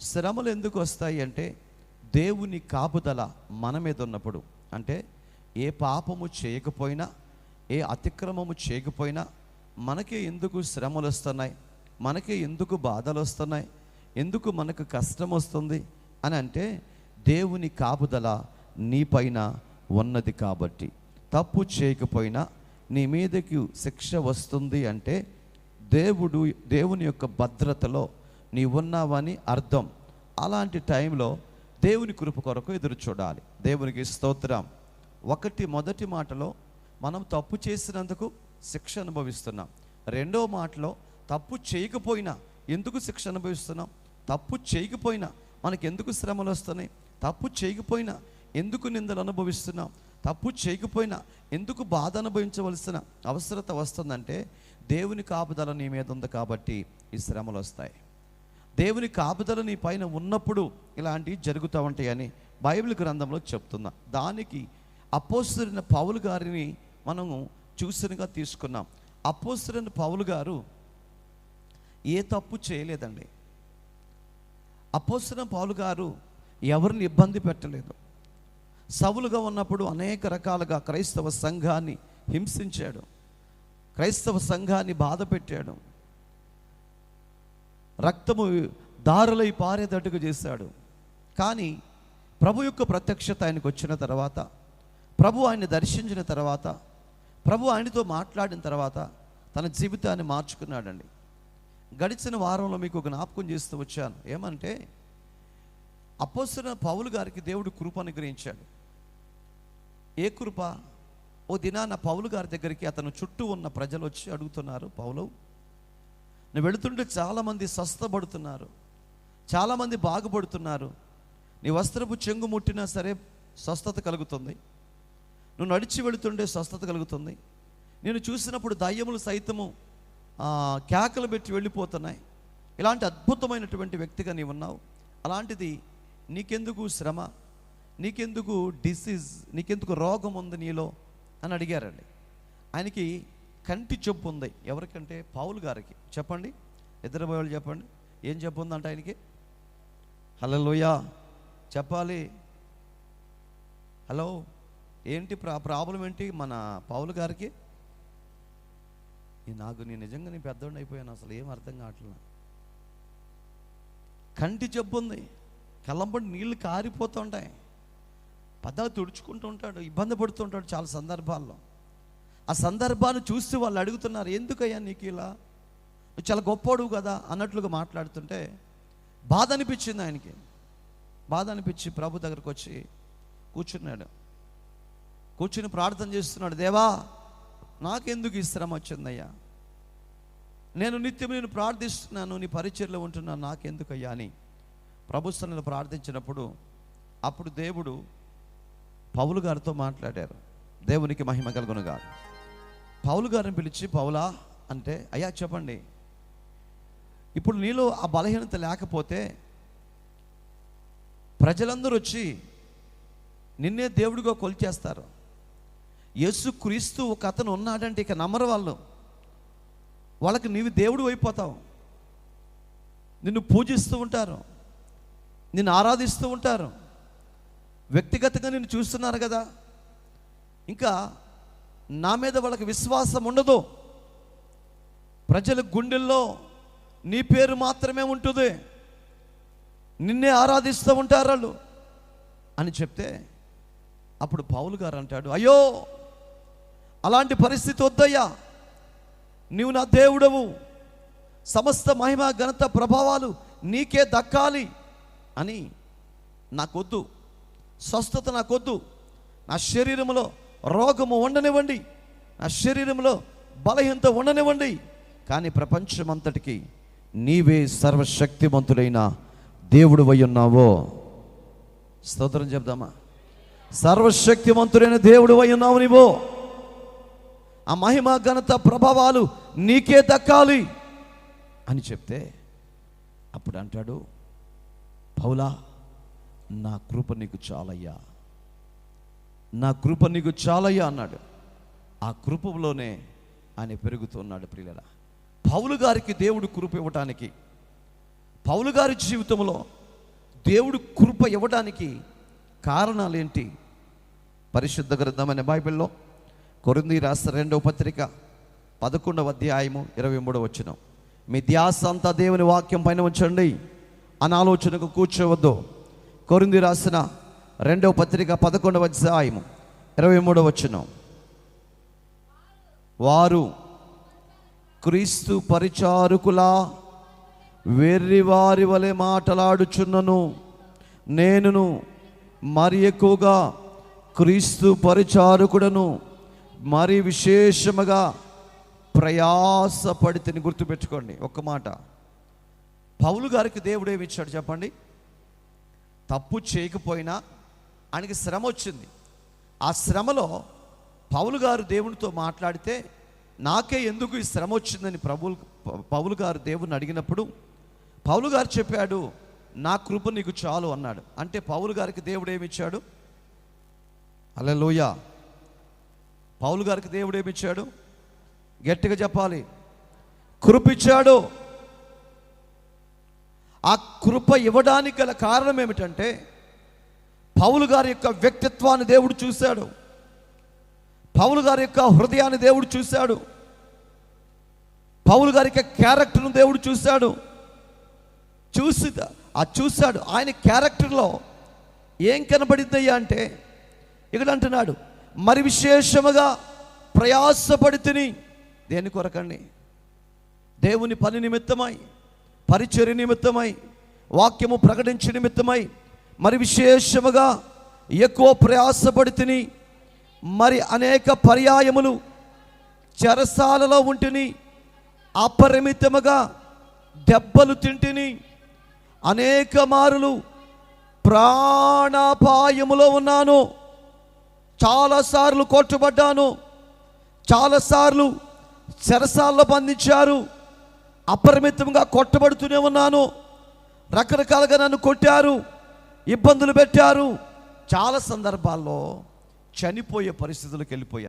శ్రమలు ఎందుకు వస్తాయి అంటే దేవుని కాపుదల మన మీద ఉన్నప్పుడు. అంటే ఏ పాపము చేయకపోయినా ఏ అతిక్రమము చేయకపోయినా మనకే ఎందుకు శ్రమలు వస్తున్నాయి? మనకే ఎందుకు బాధలు వస్తున్నాయి? ఎందుకు మనకు కష్టం వస్తుంది? అని అంటే దేవుని కాపుదల నీపైన ఉన్నది కాబట్టి. తప్పు చేయకపోయినా నీ మీదకి శిక్ష వస్తుంది అంటే దేవుడు దేవుని యొక్క భద్రతలో నీ ఉన్నావని అర్థం. అలాంటి టైంలో దేవుని కృప కొరకు ఎదురు చూడాలి. దేవునికి స్తోత్రం. ఒకటి మొదటి మాటలో మనం తప్పు చేసినందుకు శిక్ష అనుభవిస్తున్నాం. రెండో మాటలో తప్పు చేయకపోయినా ఎందుకు శిక్ష అనుభవిస్తున్నాం? తప్పు చేయకపోయినా మనకి ఎందుకు శ్రమలు వస్తున్నాయి? తప్పు చేయకపోయినా ఎందుకు నిందలు అనుభవిస్తున్నాం? తప్పు చేయకపోయినా ఎందుకు బాధ అనుభవించవలసిన అవసరత వస్తుందంటే దేవుని కాపుదల నీ మీద ఉంది కాబట్టి ఈ శ్రమలు వస్తాయి. దేవుని కాపుదల నీ పైన ఉన్నప్పుడు ఇలాంటివి జరుగుతూ ఉంటాయని బైబిల్ గ్రంథంలో చెప్తున్నా. దానికి అపోస్తున్న పౌలు గారిని మనము చూసినగా తీసుకున్నాం. అపోస్తున్న పౌలు గారు ఏ తప్పు చేయలేదండి. అపోస్తున్న పౌలు గారు ఎవరిని ఇబ్బంది పెట్టలేదు. సవులుగా ఉన్నప్పుడు అనేక రకాలుగా క్రైస్తవ సంఘాన్ని హింసించాడు. క్రైస్తవ సంఘాన్ని బాధ పెట్టాడు. రక్తము దారులై పారేటట్టుగా చేశాడు. కానీ ప్రభు యొక్క ప్రత్యక్షత ఆయనకు వచ్చిన తర్వాత ప్రభు ఆయన్ని దర్శించిన తర్వాత ప్రభు ఆయనతో మాట్లాడిన తర్వాత తన జీవితాన్ని మార్చుకున్నాడండి. గడిచిన వారంలో మీకు ఒక జ్ఞాపకం చేస్తూ వచ్చాను. ఏమంటే అపోసిన పౌలు గారికి దేవుడు కృప అనుగ్రహించాడు. ఏ కృప? ఓ దినాన పౌలు గారి దగ్గరికి అతను చుట్టూ ఉన్న ప్రజలు వచ్చి అడుగుతున్నారు పౌలు నువ్వు వెళుతుంటే చాలామంది స్వస్థపడుతున్నారు. చాలామంది బాగుపడుతున్నారు. నీ వస్త్రపు చెంగు ముట్టినా సరే స్వస్థత కలుగుతుంది. నువ్వు నడిచి వెళుతుండే స్వస్థత కలుగుతుంది. నేను చూసినప్పుడు దయ్యములు సైతము కేకలు పెట్టి వెళ్ళిపోతున్నాయి. ఇలాంటి అద్భుతమైనటువంటి వ్యక్తిగా నీవు ఉన్నావు. అలాంటిది నీకెందుకు శ్రమ? నీకెందుకు డిసీజ్ నీకెందుకు రోగం ఉంది నీలో? అని అడిగారండి. ఆయనకి కంటి జబ్బు ఉంది. ఎవరికంటే? పావులు గారికి. చెప్పండి. ఇద్దరు వాళ్ళు చెప్పండి. ఏం జబ్బు ఉందంట ఆయనకి? హలో చెప్పాలి. హలో ఏంటి ప్రా ప్రాబ్లం ఏంటి మన పావులు గారికి? నాకు నేను నిజంగా నేను పెద్దోడిని అయిపోయాను. అసలు ఏం అర్థం కావట్లేదు కంటి జబ్బు ఉంది. కళ్ళంపడి కారిపోతూ కారిపోతుంటాయి. పద్దగా తుడుచుకుంటూ ఉంటాడు. ఇబ్బంది పడుతుంటాడు చాలా సందర్భాల్లో. ఆ సందర్భాన్ని చూస్తూ వాళ్ళు అడుగుతున్నారు ఎందుకయ్యా నీకు ఇలా? నువ్వు చాలా గొప్పోడు కదా అన్నట్లుగా మాట్లాడుతుంటే బాధ అనిపించింది ఆయనకి. బాధ అనిపించి ప్రభు దగ్గరకు వచ్చి కూర్చున్నాడు. కూర్చుని ప్రార్థన చేస్తున్నాడు దేవా నాకెందుకు ఈ శ్రమ వచ్చిందయ్యా? నేను నిత్యం నేను ప్రార్థిస్తున్నాను నీ పరిచయలో ఉంటున్నాను నాకెందుకయ్యా? అని ప్రభుత్వంలో ప్రార్థించినప్పుడు అప్పుడు దేవుడు పౌలు గారితో మాట్లాడారు దేవునికి మహిమ కలుగునుగారు పౌలు గారిని పిలిచి పౌలా అంటే అయ్యా చెప్పండి. ఇప్పుడు నీలో ఆ బలహీనత లేకపోతే ప్రజలందరూ వచ్చి నిన్నే దేవుడిగా కొలిచేస్తారు. యేసు క్రీస్తు ఒక అతను ఉన్నాడంటే ఇక నమ్మరు వాళ్ళు. వాళ్ళకి నీవు దేవుడు అయిపోతావు. నిన్ను పూజిస్తూ ఉంటారు. నిన్ను ఆరాధిస్తూ ఉంటారు. వ్యక్తిగతంగా నిన్ను చూస్తున్నారు కదా. ఇంకా నా మీద వాళ్ళకి విశ్వాసం ఉండదు. ప్రజల గుండెల్లో నీ పేరు మాత్రమే ఉంటుంది. నిన్నే ఆరాధిస్తూ ఉంటారు వాళ్ళు. అని చెప్తే అప్పుడు పావులు గారు అంటాడు అయ్యో అలాంటి పరిస్థితి వద్దయ్యా. నీవు నా దేవుడవు. సమస్త మహిమ ఘనత ప్రభావాలు నీకే దక్కాలి. అని నాకొద్దు. స్వస్థత నాకొద్దు. నా శరీరంలో రోగము ఉండనివ్వండి. నా శరీరంలో బలహీనత ఉండనివ్వండి. కానీ ప్రపంచమంతటికి నీవే సర్వశక్తిమంతుడైన దేవుడు ఉన్నావో. స్తోత్రం చెప్దామా? సర్వశక్తిమంతుడైన దేవుడు ఉన్నావు నీవో. ఆ మహిమ ఘనత ప్రభావాలు నీకే దక్కాలి అని చెప్తే అప్పుడు అంటాడు పౌలా నా కృప నీకు చాలయ్యా. నా కృప నీకు చాలయ్యా అన్నాడు. ఆ కృపలోనే ఆయన పెరుగుతున్నాడు ప్రియులరా. పౌలు గారికి దేవుడు కృప ఇవ్వటానికి పౌలు గారి జీవితంలో దేవుడు కృప ఇవ్వడానికి కారణాలు ఏంటి? పరిశుద్ధ గ్రంథమైన బైబిల్లో కొరింది రాష్ట్ర రెండవ పత్రిక పదకొండవ అధ్యాయము ఇరవై మూడవ వచ్చిన మీ ధ్యాస అంతా దేవుని వాక్యం పైన ఉంచండి. అనాలోచనకు కూర్చోవద్దు. కొరింది రాసిన రెండవ పత్రిక పదకొండవ అధ్యాయము ఇరవై మూడవ వచ్చిన వారు క్రీస్తు పరిచారకులా వెర్రివారి వలె మాటలాడుచున్నను నేనును మరి ఎక్కువగా క్రీస్తు పరిచారకుడను మరి విశేషముగా ప్రయాసపడితేని గుర్తుపెట్టుకోండి ఒక్క మాట. పౌలు గారికి దేవుడు ఏమి ఇచ్చాడు చెప్పండి? తప్పు చేయకపోయినా ఆయనకి శ్రమ వచ్చింది. ఆ శ్రమలో పౌలు గారు దేవునితో మాట్లాడితే నాకే ఎందుకు ఈ శ్రమ వచ్చిందని ప్రభులు పౌలు గారు దేవుని అడిగినప్పుడు పౌలు గారు చెప్పాడు నా కృప నీకు చాలు అన్నాడు. అంటే పౌలు గారికి దేవుడు ఏమి ఇచ్చాడు? అలా లోయ పౌలు గారికి దేవుడు ఏమి ఇచ్చాడు? గట్టిగా చెప్పాలి. కృపిచ్చాడు ఆ కృప ఇవ్వడానికి గల కారణం ఏమిటంటే పౌలు గారి యొక్క వ్యక్తిత్వాన్ని దేవుడు చూశాడు. పౌలు గారి యొక్క హృదయాన్ని దేవుడు చూశాడు. పౌలు గారి యొక్క క్యారెక్టర్ను దేవుడు చూశాడు. చూసి ఆ చూశాడు. ఆయన క్యారెక్టర్లో ఏం కనబడిందయ్యా అంటే ఇక్కడ అంటున్నాడు మరి విశేషముగా ప్రయాసపడి తిని దేని కొరకండి? దేవుని పని నిమిత్తమై పరిచర్య నిమిత్తమై వాక్యము ప్రకటించే నిమిత్తమై మరి విశేషముగా ఎక్కువ ప్రయాసపడి తిని మరి అనేక పర్యాయములు చెరసాలలో ఉంటిని అపరిమితముగా దెబ్బలు తింటిని అనేక మారులు ప్రాణాపాయములో ఉన్నాను. చాలాసార్లు కొట్టుబడ్డాను. చాలాసార్లు చెరసాల్లో బంధించారు. అపరిమితంగా కొట్టబడుతూనే ఉన్నాను. రకరకాలుగా నన్ను కొట్టారు. ఇబ్బందులు పెట్టారు. చాలా సందర్భాల్లో చనిపోయే పరిస్థితులకు వెళ్ళిపోయారు.